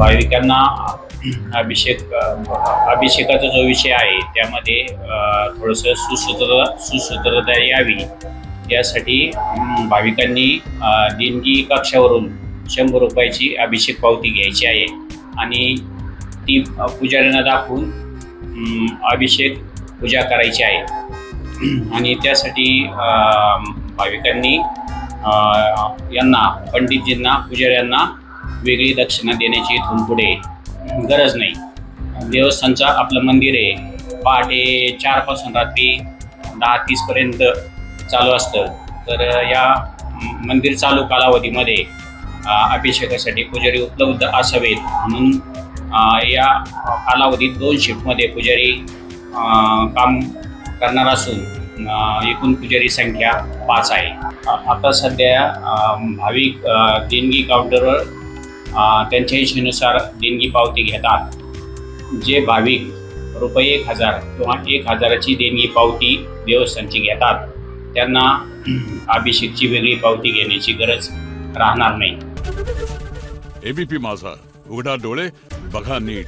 भाविकांना अभिषेक अभिषेकाचा जो विषय आहे त्यामध्ये थोडंसं सुसूत्र सुसूत्रता यावी. यासाठी भाविकांनी देणगी कक्षावरून शंभर रुपयाची अभिषेक पावती घ्यायची आहे. आणि ती पुजाऱ्यांना दाखवून अभिषेक पूजा करायची आहे. आणि त्यासाठी भाविकांनी यांना पंडितजींना पुजाऱ्यांना वेगळी दक्षिणा देण्याची इथून पुढे गरज नाही. देवस्थानचं आपलं मंदिर आहे. पहाटे चारपासून रात्री दहा तीसपर्यंत चालू असतं. तर या मंदिर चालू कालावधीमध्ये अभिषेकासाठी पुजारी उपलब्ध असावेत. म्हणून या कालावधीत दोन शिफ्टमध्ये पुजारी काम करणार असून एकूण पुजारी संख्या पाच आहे. आता सध्या भाविक देणगी काउंटरवर त्यांच्या इच्छेनुसार देणगी पावती घेतात. जे भाविक रुपये एक हजार किंवा एक हजाराची देणगी पावती देवस्थानची घेतात. त्यांना अभिषेकची वेगळी पावती घेण्याची गरज राहणार नाही. एबीपी माझा. उघडा डोळे बघा नीट.